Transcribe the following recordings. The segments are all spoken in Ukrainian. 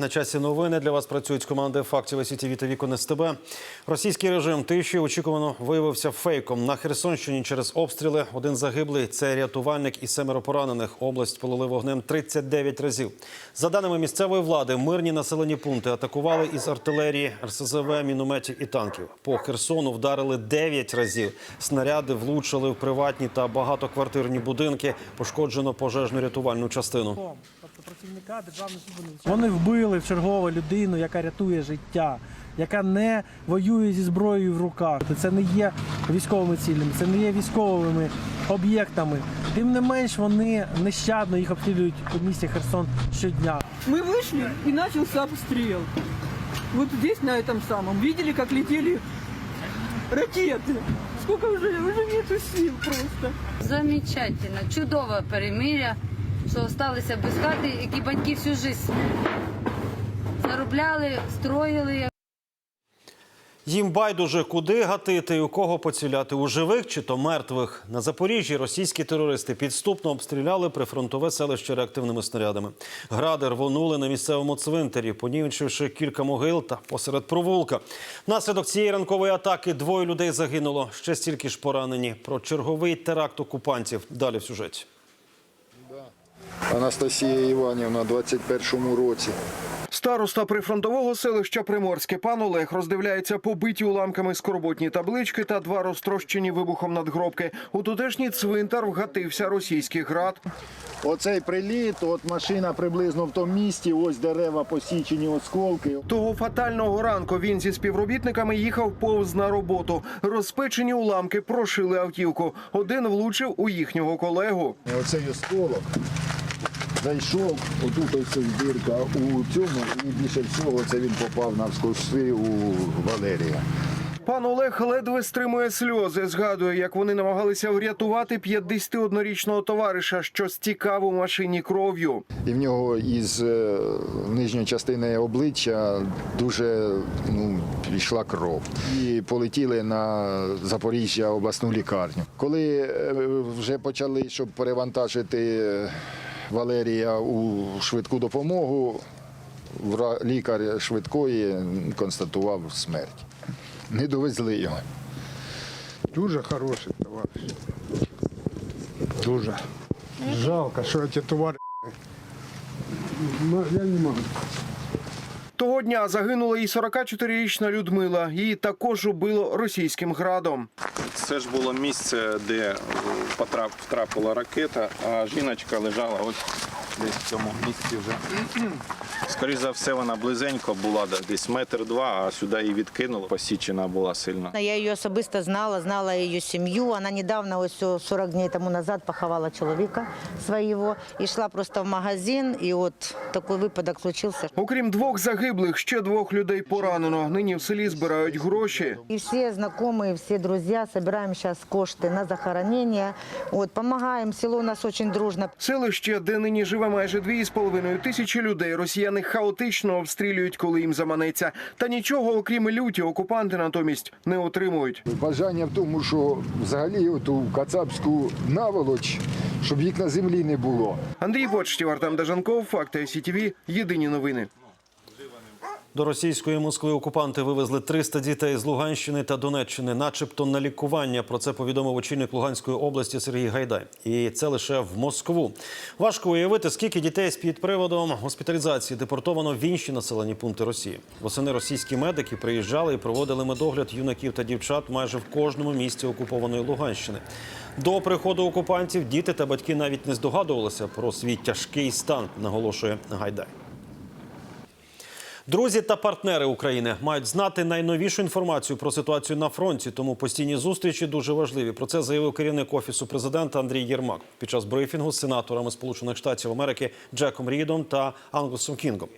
На часі новини для вас працюють команди фактів СІТВ та Вікон СТБ. Російський режим тиші очікувано виявився фейком. На Херсонщині через обстріли один загиблий це рятувальник і семеро поранених. Область полили вогнем 39 разів. За даними місцевої влади, мирні населені пункти атакували із артилерії, РСЗВ, мінометів і танків. По Херсону вдарили 9 разів. Снаряди влучили в приватні та багатоквартирні будинки. Пошкоджено пожежну рятувальну частину тобто працівника державної служби. Вони вбили в чергову людину, яка рятує життя, яка не воює зі зброєю в руках. Це не є військовими цілями, це не є військовими об'єктами. Тим не менш, вони нещадно їх обстрілюють у місті Херсон щодня. Мы вышли и начался обстрел. Вот здесь, на этом самом, видели, как летели ракеты. Сколько уже, уже нету сил просто. Замечательно, чудове перемиря, що залишилися без хати, які батьки всю життя заробляли, строїли. Їм байдуже куди гатити і у кого поціляти у живих чи то мертвих. На Запоріжжі російські терористи підступно обстріляли прифронтове селище реактивними снарядами. Гради рвонули на місцевому цвинтарі, понівечивши кілька могил та посеред провулка. Внаслідок цієї ранкової атаки двоє людей загинуло. Ще стільки ж поранені. Про черговий теракт окупантів далі в сюжеті. Анастасія Іванівна, 21-му році. Староста прифронтового селища Приморське пан Олег роздивляється побиті уламками скорботні таблички та два розтрощені вибухом надгробки. У тутешній цвинтар вгатився російський град. Оцей приліт, от машина приблизно в тому місці, ось дерева посічені осколки. Того фатального ранку він зі співробітниками їхав повз на роботу. Розпечені уламки прошили автівку. Один влучив у їхнього колегу. Оцей осколок зайшов, отут ось ця дірка, у цьому і більше всього це він попав навскоси у Валерія. Пан Олег ледве стримує сльози. Згадує, як вони намагалися врятувати 51-річного товариша, що стікав у машині кров'ю. І в нього із е, нижньої частини обличчя дуже ну, пішла кров. І полетіли на Запоріжжя обласну лікарню. Коли е, вже почали, щоб перевантажити е, Валерія у швидку допомогу, лікар швидкої констатував смерть. Не довезли його. Дуже хороший товариш. Дуже. Жалко, що ці товариші. Ну, я не можу. Того дня загинула і 44-річна Людмила. Її також убило російським градом. Це ж було місце, де потрап, втрапила ракета, а жіночка лежала ось десь в цьому місці вже. Скоріше за все, вона близенько була, десь метр два, а сюди її відкинуло. Посічена була сильно. Я її особисто знала, знала її сім'ю. Вона недавно, ось 40 днів тому назад, поховала чоловіка свого. Йшла просто в магазин, і от такий випадок случився. Окрім двох загиблих, ще двох людей поранено. Нині в селі збирають гроші. І всі знайомі, всі друзі збираємо зараз кошти на захоронення. От, допомагаємо. Село у нас дуже дружно. Селище, де нині живе майже 2,5 тисячі людей, росіяни хаотично обстрілюють, коли їм заманеться. Та нічого, окрім люті, окупанти натомість не отримують. Бажання в тому, що взагалі оту кацапську наволоч, щоб їх на землі не було. Андрій Почтів, Артем Дажанков, Факти СІТВ, Єдині новини. До російської Москви окупанти вивезли 300 дітей з Луганщини та Донеччини, начебто на лікування. Про це повідомив очільник Луганської області Сергій Гайдай. І це лише в Москву. Важко уявити, скільки дітей з під приводом госпіталізації депортовано в інші населені пункти Росії. Восени російські медики приїжджали і проводили медогляд юнаків та дівчат майже в кожному місті окупованої Луганщини. До приходу окупантів діти та батьки навіть не здогадувалися про свій тяжкий стан, наголошує Гайдай. Друзі та партнери України мають знати найновішу інформацію про ситуацію на фронті, тому постійні зустрічі дуже важливі. Про це заявив керівник офісу президента Андрій Єрмак під час брифінгу з сенаторами Сполучених Штатів Америки Джеком Рідом та Англосом Кінгом.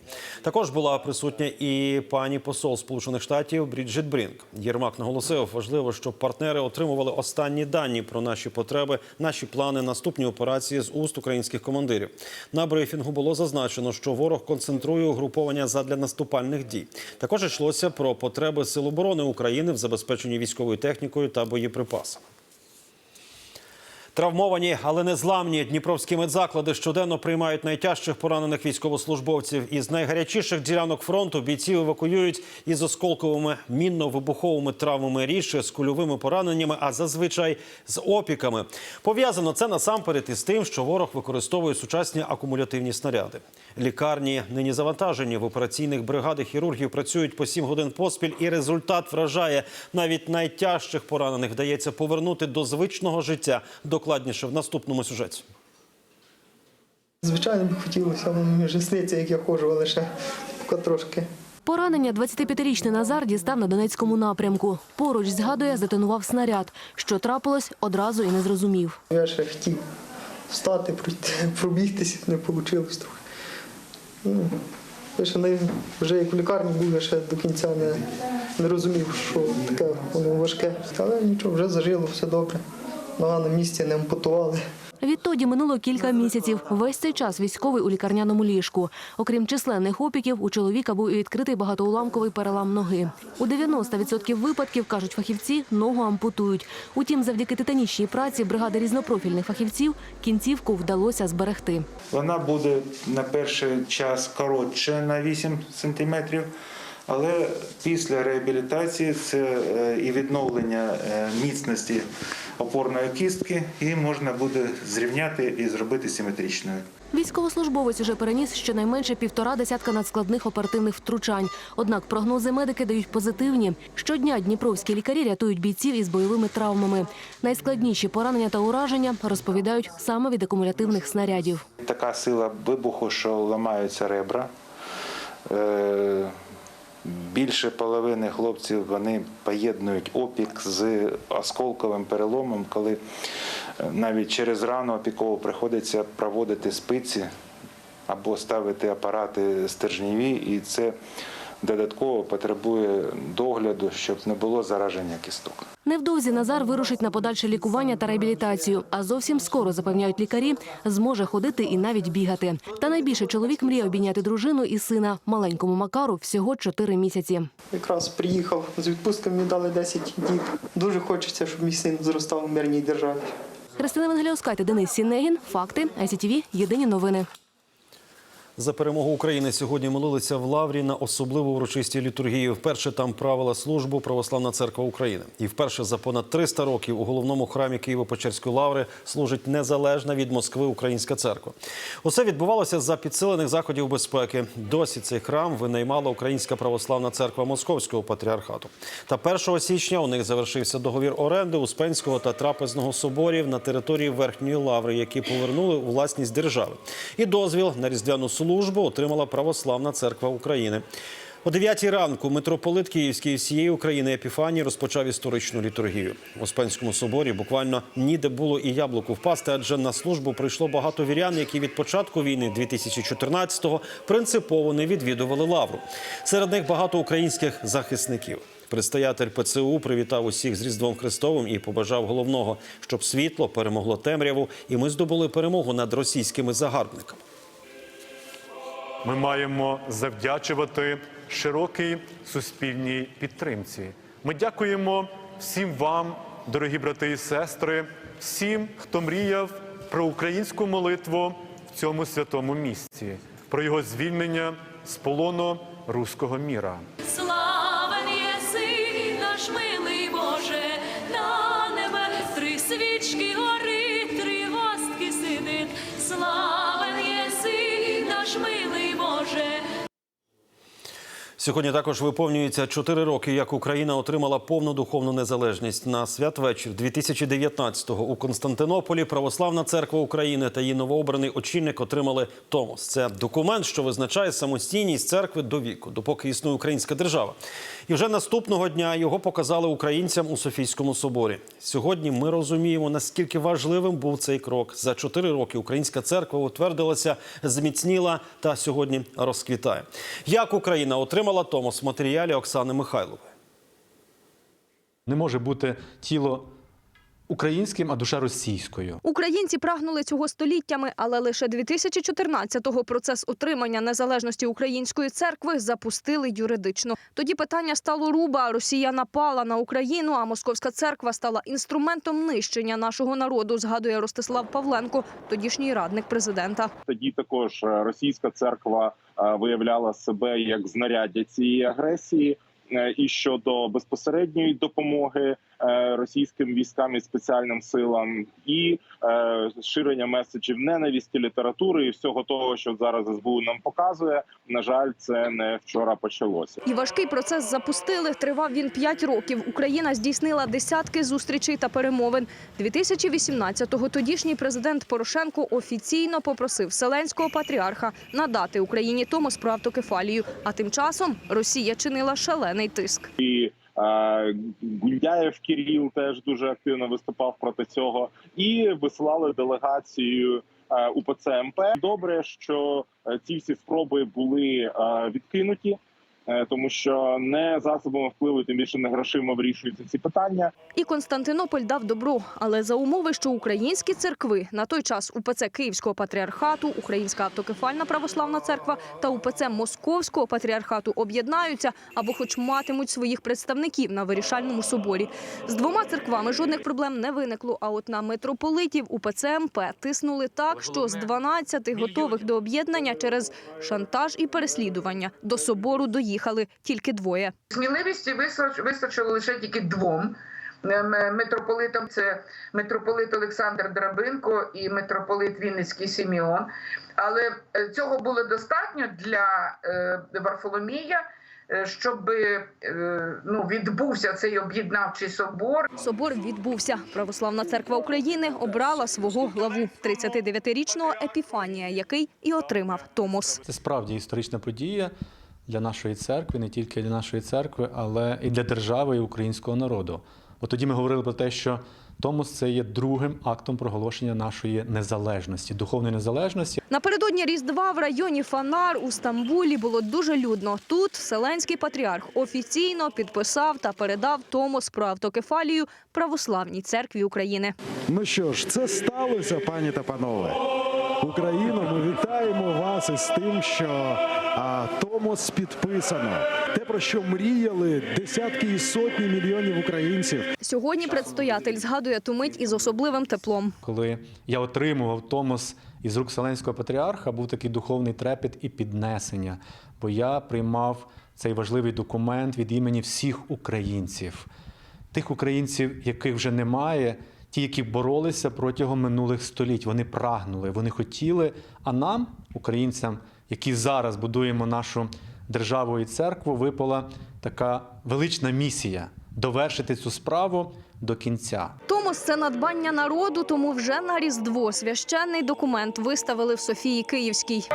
Також була присутня і пані посол Сполучених Штатів Бріджит Брінк. Єрмак наголосив, важливо, щоб партнери отримували останні дані про наші потреби, наші плани, наступні операції з уст українських командирів. На брифінгу було зазначено, що ворог концентрує угруповання задля наступних наступальних дій. Також йшлося про потреби Сил оборони України в забезпеченні військовою технікою та боєприпасами. Травмовані, але не зламні дніпровські медзаклади щоденно приймають найтяжчих поранених військовослужбовців. Із найгарячіших ділянок фронту бійців евакуюють із осколковими мінно-вибуховими травмами рідше з кульовими пораненнями, а зазвичай з опіками. Пов'язано це насамперед із тим, що ворог використовує сучасні акумулятивні снаряди. Лікарні нині завантажені в операційних бригади хірургів працюють по 7 годин поспіль, і результат вражає навіть найтяжчих поранених вдається повернути до звичного життя. Докладніше в наступному сюжеті. Звичайно, б хотілося, вже сниться, як я ходжу, але ще поки трошки. Поранення 25-річний Назар дістав на Донецькому напрямку. Поруч згадує, затонував снаряд. Що трапилось, одразу і не зрозумів. Я ще хотів встати, пройти, пробігтися, не вийшло трохи. Ну, я ще не, вже як в лікарні був, я ще до кінця не, не розумів, що таке воно важке. Але нічого, вже зажило, все добре. Нога на місці не ампутували. Відтоді минуло кілька місяців. Весь цей час військовий у лікарняному ліжку. Окрім численних опіків, у чоловіка був і відкритий багатоуламковий перелам ноги. У 90% випадків, кажуть фахівці, ногу ампутують. Утім, завдяки титанічній праці бригади різнопрофільних фахівців кінцівку вдалося зберегти. Вона буде на перший час коротше на 8 сантиметрів, але після реабілітації це е, і відновлення е, міцності опорної кістки, її можна буде зрівняти і зробити симетричною. Військовослужбовець уже переніс щонайменше півтора десятка надскладних оперативних втручань. Однак прогнози медики дають позитивні. Щодня дніпровські лікарі рятують бійців із бойовими травмами. Найскладніші поранення та ураження розповідають саме від акумулятивних снарядів. Така сила вибуху, що ламаються ребра. Більше половини хлопців вони поєднують опік з осколковим переломом, коли е, навіть через рану опікову приходиться проводити спиці або ставити апарати стержневі, і це додатково потребує догляду, щоб не було зараження кісток. Невдовзі Назар вирушить на подальше лікування та реабілітацію. А зовсім скоро запевняють лікарі, зможе ходити і навіть бігати. Та найбільше чоловік мріє обійняти дружину і сина маленькому Макару всього 4 місяці. Якраз приїхав з відпустки, мені дали 10 днів. Дуже хочеться, щоб мій син зростав в мирній державі. Христина Венгеліоскайте, Денис Сінегін. Факти. ICTV. Єдині новини. За перемогу України сьогодні молилися в Лаврі на особливу урочистій літургії. Вперше там правила службу Православна церква України. І вперше за понад 300 років у головному храмі Києво-Печерської лаври служить незалежна від Москви українська церква. Усе відбувалося за підсилених заходів безпеки. Досі цей храм винаймала Українська православна церква Московського патріархату. Та 1 січня у них завершився договір оренди Успенського та Трапезного соборів на території Верхньої лаври, які повернули у власність держави. І дозвіл на різдвяну службу отримала Православна церква України. О 9 ранку митрополит Київський всієї України Епіфаній розпочав історичну літургію. У Успенському соборі буквально ніде було і яблуку впасти, адже на службу прийшло багато вірян, які від початку війни 2014-го принципово не відвідували лавру. Серед них багато українських захисників. Предстоятель ПЦУ привітав усіх з Різдвом Христовим і побажав головного, щоб світло перемогло темряву, і ми здобули перемогу над російськими загарбниками. Ми маємо завдячувати широкій суспільній підтримці. Ми дякуємо всім вам, дорогі брати і сестри, всім, хто мріяв про українську молитву в цьому святому місці, про його звільнення з полону руського міра. Славен єси, наш милий Сьогодні також виповнюється 4 роки, як Україна отримала повну духовну незалежність. На святвечір 2019-го у Константинополі Православна церква України та її новообраний очільник отримали Томос. Це документ, що визначає самостійність церкви до віку, допоки існує українська держава. І вже наступного дня його показали українцям у Софійському соборі. Сьогодні ми розуміємо, наскільки важливим був цей крок. За 4 роки українська церква утвердилася, зміцніла та сьогодні розквітає. Як Україна отримала Томос в матеріалі Оксани Михайлової. Не може бути тіло українським, а душа російською. Українці прагнули цього століттями, але лише 2014-го процес отримання незалежності української церкви запустили юридично. Тоді питання стало руба. Росія напала на Україну, а московська церква стала інструментом нищення нашого народу. Згадує Ростислав Павленко, тодішній радник президента. Тоді також е, російська церква е, виявляла себе як знаряддя цієї агресії. Е, І щодо безпосередньої допомоги е, російським військам і спеціальним силам, і е, ширення меседжів ненависті, літератури і всього того, що зараз СБУ нам показує. На жаль, це не вчора почалося. І важкий процес запустили. Тривав він п'ять років. Україна здійснила десятки зустрічей та перемовин. 2018-го тодішній президент Порошенко офіційно попросив Вселенського патріарха надати Україні Томос про автокефалію. А тим часом Росія чинила шалений тиск. І е, Гундяєв Кіріл теж дуже активно виступав проти цього, і висилали делегацію е, УПЦ МП. Добре, що е, ці всі спроби були відкинуті. Е, Тому що не засобами впливу, тим більше не грошима вирішуються ці питання. І Константинополь дав добро, але за умови, що українські церкви на той час УПЦ Київського патріархату, Українська автокефальна православна церква та УПЦ Московського патріархату об'єднаються або хоч матимуть своїх представників на вирішальному соборі. З двома церквами жодних проблем не виникло. А от на митрополитів УПЦ МП тиснули так, що з 12 готових до об'єднання через шантаж і переслідування до собору доїхали тільки двоє. Сміливості вистачило лише тільки двом ем, митрополитам. Це митрополит Олександр Драбинко і митрополит Вінницький Сіміон. Але е, цього було достатньо для е, Варфоломія, е, щоб е, ну, відбувся цей об'єднавчий собор. Собор відбувся. Православна церква України обрала свого главу 39-річного Епіфанія, який і отримав Томос. Це справді історична подія для нашої церкви, не тільки для нашої церкви, але і для держави і українського народу. Бо тоді ми говорили про те, що Томос це є другим актом проголошення нашої незалежності, духовної незалежності. Напередодні Різдва в районі Фанар у Стамбулі було дуже людно. Тут Вселенський патріарх офіційно підписав та передав Томос про автокефалію Православній церкві України. Ну що ж, це сталося, пані та панове. Україно, ми вітаємо вас із тим, що а, Томос підписано. Те, про що мріяли десятки і сотні мільйонів українців. Сьогодні предстоятель згадує ту мить із особливим теплом. Коли я отримував Томос із рук Вселенського патріарха, був такий духовний трепет і піднесення, бо я приймав цей важливий документ від імені всіх українців, тих українців, яких вже немає, ті, які боролися протягом минулих століть. Вони прагнули, вони хотіли. А нам, українцям, які зараз будуємо нашу державу і церкву, випала така велична місія довершити цю справу до кінця. Томос це надбання народу, тому вже на Різдво священний документ виставили в Софії Київській.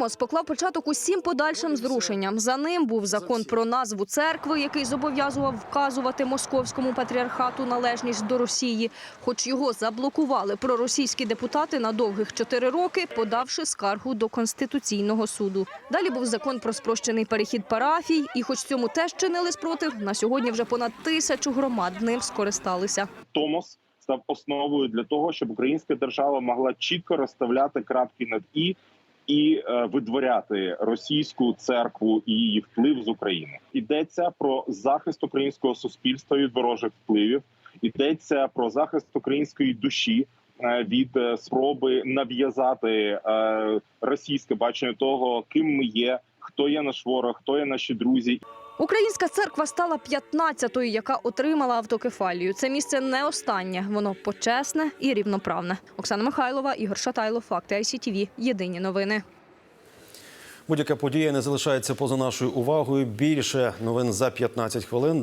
Томос поклав початок усім подальшим зрушенням. За ним був закон про назву церкви, який зобов'язував вказувати московському патріархату належність до Росії. Хоч його заблокували проросійські депутати на довгих чотири роки, подавши скаргу до конституційного суду. Далі був закон про спрощений перехід парафій, і, хоч цьому теж чинили спротив, на сьогодні вже понад тисячу громад ним скористалися. Томос став основою для того, щоб українська держава могла чітко розставляти крапки над і. І е, видворяти російську церкву і її вплив з України йдеться про захист українського суспільства від ворожих впливів. Йдеться про захист української душі е, від е, спроби нав'язати російське бачення того, ким ми є, хто є наш ворог, хто є наші друзі. Українська церква стала 15-ю, яка отримала автокефалію. Це місце не останнє, воно почесне і рівноправне. Оксана Михайлова, Ігор Шатайло, Факти ICTV. Єдині новини. Будь-яка подія не залишається поза нашою увагою. Більше новин за 15 хвилин.